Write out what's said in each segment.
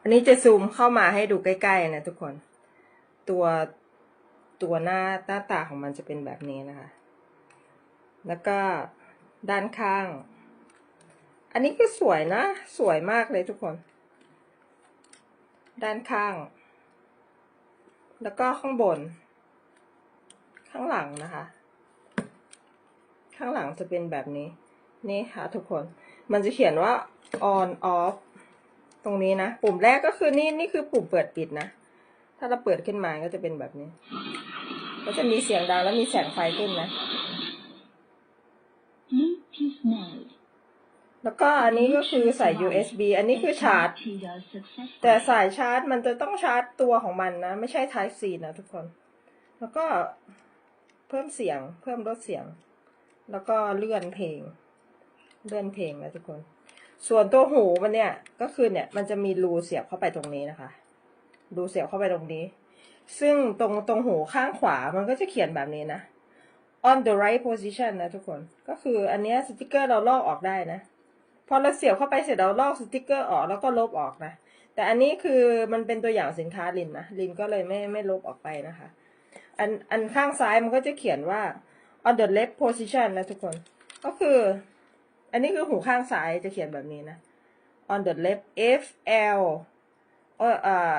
อันนี้จะซูมเข้ามาให้ดูใกล้ๆนะทุกคน ตัวตัวหน้าหน้าตาของมันจะเป็นแบบนี้นะคะ แล้วก็ด้านข้าง อันนี้ก็สวยนะ สวยมากเลยทุกคน ด้านข้าง แล้วก็ข้างบน ข้างหลังนะคะ ข้างหลังจะเป็นแบบนี้ นี่ค่ะทุกคน มันจะเขียนว่า on off รงนี้นะ ปุ่มแรกก็คือนี่นี่คือปุ่มเปิดปิดนะ ถ้าเราเปิดขึ้นมาก็จะเป็นแบบนี้ ก็จะมีเสียงดังแล้วมีแสงไฟขึ้นนะ Bluetooth mode. แล้วก็อันนี้ก็คือใส่ USB อันนี้คือชาร์จ To your successful. แต่สายชาร์จมันจะต้องชาร์จตัวของมันนะ ไม่ใช่ Type C นะทุกคน แล้วก็เพิ่มเสียง เพิ่มลดเสียง แล้วก็เลื่อนเพลง เลื่อนเพลงนะทุกคน ส่วนตัวหูมันเนี่ยก็คือเนี่ยมันจะมีรูเสียบเข้าไปตรงนี้นะคะ รูเสียบเข้าไปตรงนี้ ซึ่งตรงตรงหูข้างขวามันก็จะเขียนแบบนี้นะ on the right position นะทุกคน ก็คืออันนี้สติกเกอร์เราลอกออกได้นะ พอเราเสียบเข้าไปเสร็จเราลอกสติกเกอร์ออกแล้วก็ลบออกนะ แต่อันนี้คือมันเป็นตัวอย่างสินค้าลินนะ ลินก็เลยไม่ไม่ลบออกไปนะคะ อันอันข้างซ้ายมันก็จะเขียนว่า on the left position นะทุกคน ก็คือ อันนี้คือหูข้างซ้ายจะเขียนแบบนี้นะ on the left F L เอ่อ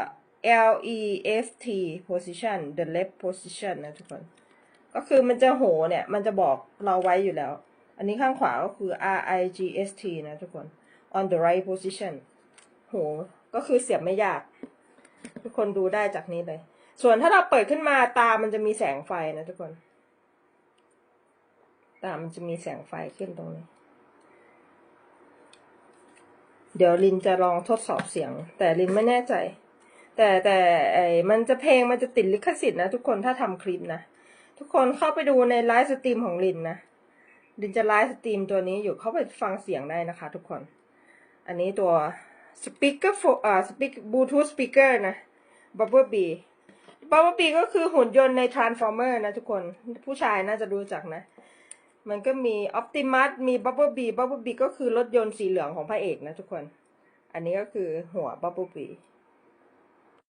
L E F T position the left position นะทุกคน ก็คือมันจะโหเนี่ย มันจะบอกเราไว้อยู่แล้ว อันนี้ข้างขวาก็คือ R I G S T นะทุกคน on the right position โหก็คือเสียบไม่ยาก ทุกคนดูได้จากนี้เลย ส่วนถ้าเราเปิดขึ้นมาตามันจะมีแสงไฟนะทุกคน ตามันจะมีแสงไฟขึ้นตรงนี้ เดี๋ยวลินจะลองทดสอบเสียง แต่ลินไม่แน่ใจ แต่แต่ไอ้มันจะเพลงมันจะติดลิขสิทธิ์นะทุกคนถ้าทำคลิปนะ ทุกคนเข้าไปดูในไลฟ์สตรีมของลินนะลินจะไลฟ์สตรีมตัวนี้อยู่เข้าไปฟังเสียงได้นะคะ ทุกคน อันนี้ตัว speaker for อ่า speak bluetooth speaker นะ bubble bee bubble bee ก็คือหุ่นยนต์ใน transformer นะทุกคนผู้ชายน่าจะรู้จักนะ มันก็มีออปติมัสมีบับเบิลบีบับเบิลบีก็คือรถยนต์สีเหลืองของพระเอกนะทุกคน อันนี้ก็คือหัวบับเบิลบี